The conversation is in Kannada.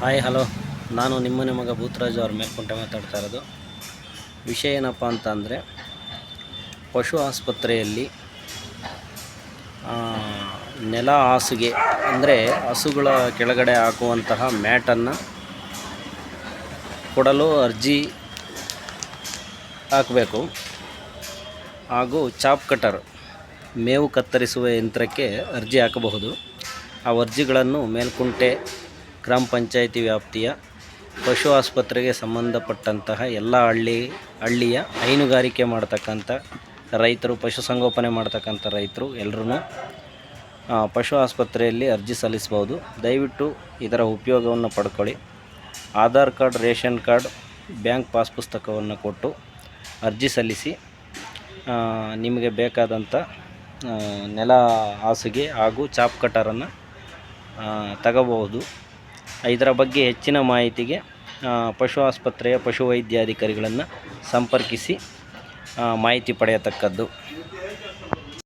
Hi, hello. ನಾನು ನಿಮ್ಮ ಮಗ ಭೂತರಾಜು ಅವ್ರ ಮೇಲ್ಕುಂಟೆ ಮಾತಾಡ್ತಾ ಇರೋದು. ವಿಷಯ ಏನಪ್ಪ ಅಂತ ಅಂದರೆ ಪಶು ಆಸ್ಪತ್ರೆಯಲ್ಲಿ ನೆಲ ಹಾಸುಗೆ, ಅಂದರೆ ಹಸುಗಳ ಕೆಳಗಡೆ ಹಾಕುವಂತಹ ಮ್ಯಾಟನ್ನು ಕೊಡಲು ಅರ್ಜಿ ಹಾಕಬೇಕು. ಹಾಗೂ ಚಾಪ್ ಕಟರ್ ಮೇವು ಕತ್ತರಿಸುವ ಯಂತ್ರಕ್ಕೆ ಅರ್ಜಿ ಹಾಕಬಹುದು. ಆ ಅರ್ಜಿಗಳನ್ನು ಮೇಲ್ಕುಂಟೆ ಗ್ರಾಮ ಪಂಚಾಯಿತಿ ವ್ಯಾಪ್ತಿಯ ಪಶು ಆಸ್ಪತ್ರೆಗೆ ಸಂಬಂಧಪಟ್ಟಂತಹ ಎಲ್ಲ ಹಳ್ಳಿ, ಹಳ್ಳಿಯ ಹೈನುಗಾರಿಕೆ ಮಾಡ್ತಕ್ಕಂಥ ರೈತರು ಪಶುಸಂಗೋಪನೆ ಮಾಡ್ತಕ್ಕಂಥ ರೈತರು ಎಲ್ಲರೂ ಪಶು ಆಸ್ಪತ್ರೆಯಲ್ಲಿ ಅರ್ಜಿ ಸಲ್ಲಿಸ್ಬೋದು. ದಯವಿಟ್ಟು ಇದರ ಉಪಯೋಗವನ್ನು ಪಡ್ಕೊಳ್ಳಿ. Aadhaar card, ration card, bank pass ಪುಸ್ತಕವನ್ನು ಕೊಟ್ಟು ಅರ್ಜಿ ಸಲ್ಲಿಸಿ ನಿಮಗೆ ಬೇಕಾದಂಥ ನೆಲ ಹಾಸಿಗೆ ಹಾಗೂ ಚಾಪ್ ಕಟರನ್ನು ತಗೋಬಹುದು. ಇದರ ಬಗ್ಗೆ ಹೆಚ್ಚಿನ ಮಾಹಿತಿಗೆ ಪಶು ಆಸ್ಪತ್ರೆಯ ಪಶುವೈದ್ಯಾಧಿಕಾರಿಗಳನ್ನು ಸಂಪರ್ಕಿಸಿ ಮಾಹಿತಿ ಪಡೆಯತಕ್ಕದ್ದು.